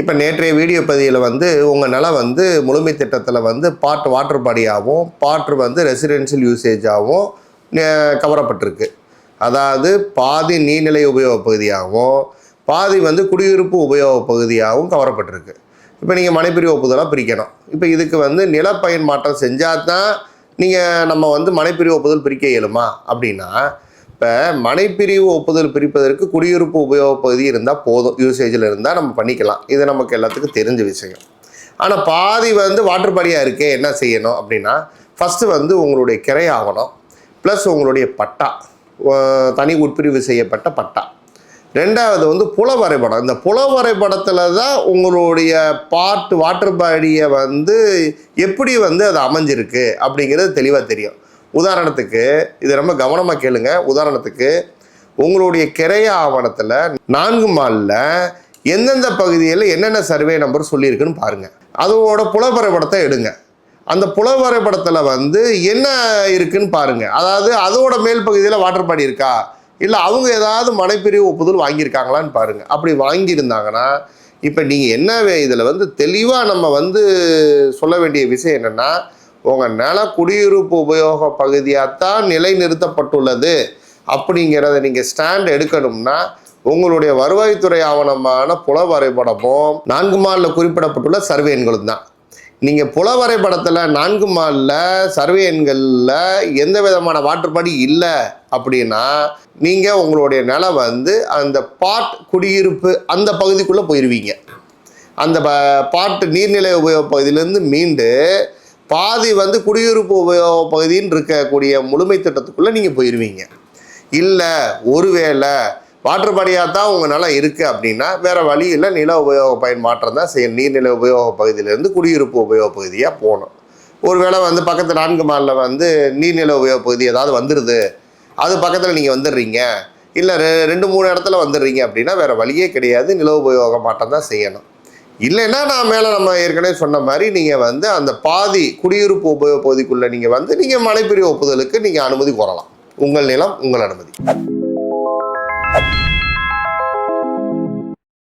இப்போ நேற்றைய வீடியோ பதிவில் வந்து உங்கள் நிலம் வந்து முழுமை திட்டத்தில் வந்து பாட் வாட்டர் பாடியாகவும் பாட்ரு வந்து ரெசிடென்ஷியல் யூசேஜாகவும் கவரப்பட்டிருக்கு. அதாவது பாதி நீர்நிலை உபயோக பகுதியாகவும் பாதி வந்து குடியிருப்பு உபயோக பகுதியாகவும் கவரப்பட்டிருக்கு. இப்போ நீங்கள் மனைப்பிரிவு ஒப்புதலாக பிரிக்கணும். இப்போ இதுக்கு வந்து நிலப்பயன் மாற்றம் செஞ்சால் தான் நீங்கள் நம்ம வந்து மனைப்பிரிவு ஒப்புதல் பிரிக்க இயலுமா? அப்படின்னா இப்போ மனைப்பிரிவு ஒப்புதல் பிரிப்பதற்கு குடியிருப்பு உபயோக பகுதி இருந்தால் போதும். யூசேஜில் இருந்தால் நம்ம பண்ணிக்கலாம். இது நமக்கு எல்லாத்துக்கும் தெரிஞ்ச விஷயம். ஆனால் பாதி வந்து வாட்டர் பாடியாக இருக்கே என்ன செய்யணும் அப்படின்னா ஃபஸ்ட்டு வந்து உங்களுடைய கிரை ஆகணும் ப்ளஸ் உங்களுடைய பட்டா தனி உட்பிரிவு செய்யப்பட்ட பட்டா. ரெண்டாவது வந்து புல வரைபடம். இந்த புல வரைபடத்தில் தான் உங்களுடைய பாட்டு வாட்டர் பாடியை வந்து எப்படி வந்து அது அமைஞ்சிருக்கு அப்படிங்கிறது தெளிவாக தெரியும். உதாரணத்துக்கு இது ரொம்ப கவனமாக கேளுங்க. உதாரணத்துக்கு உங்களுடைய கிரைய ஆவணத்தில் நான்கு மாலில் எந்தெந்த பகுதியில் என்னென்ன சர்வே நம்பர் சொல்லியிருக்குன்னு பாருங்கள் அதோட புலவரைபடத்தை எடுங்க. அந்த புலவரைபடத்தில் வந்து என்ன இருக்குன்னு பாருங்கள் அதாவது அதோட மேல் பகுதியில் வாட்டர் பாடி இருக்கா? இல்லை அவங்க ஏதாவது மனைப்பிரிவு ஒப்புதல் வாங்கியிருக்காங்களான்னு பாருங்கள் அப்படி வாங்கியிருந்தாங்கன்னா இப்போ நீங்கள் என்ன இதில் வந்து தெளிவாக நம்ம வந்து சொல்ல வேண்டிய விஷயம் என்னென்னா உங்கள் நில குடியிருப்பு உபயோக பகுதியாக தான் நிலைநிறுத்தப்பட்டுள்ளது அப்படிங்கிறத நீங்கள் ஸ்டாண்ட் எடுக்கணும்னா உங்களுடைய வருவாய்த்துறை ஆவணமான புல வரைபடமும் நான்கு மாலில் குறிப்பிடப்பட்டுள்ள சர்வே எண்களும் தான். நீங்கள் புல வரைபடத்தில் நான்கு மாலில் சர்வே எண்களில் எந்த விதமான மாற்றுப்பாடு இல்லை அப்படின்னா நீங்கள் உங்களுடைய நிலம் வந்து அந்த பாட் குடியிருப்பு அந்த பகுதிக்குள்ளே போயிடுவீங்க அந்த ப- பாட்டு நீர்நிலை உபயோக பகுதியிலேருந்து மீண்டு பாதி வந்து குடியிருப்பு உபயோக பகுதின்னு இருக்கக்கூடிய முழுமை திட்டத்துக்குள்ளே நீங்கள் போயிடுவீங்க இல்லை ஒருவேளை வாட்டர் பாடியாக தான் உங்கள் நிலம் இருக்குது அப்படின்னா வேறு வழியில் நில உபயோக பயன் மாற்றம் தான் செய்யணும். நீர்நிலை உபயோக பகுதியிலேருந்து குடியிருப்பு உபயோக பகுதியாக போகணும். ஒருவேளை வந்து பக்கத்து நான்கு மாலில் வந்து நீர்நிலை உபயோக பகுதி ஏதாவது வந்துடுது அது பக்கத்தில் நீங்கள் வந்துடுறீங்க. இல்லை ரெ ரெண்டு மூணு இடத்துல வந்துடுறீங்க அப்படின்னா வேறு வழியே கிடையாது. நில உபயோக மாற்றம் தான் செய்யணும். இல்லைன்னா நான் மேலே நம்ம ஏற்கனவே சொன்ன மாதிரி நீங்கள் வந்து அந்த பாதி குடியிருப்பு உபயோக பகுதிக்குள்ளே நீங்கள் வந்து நீங்கள் மனைப்பிரிவு ஒப்புதலுக்கு நீங்கள் அனுமதி கோரலாம். உங்கள் நிலம் உங்கள் அனுமதி.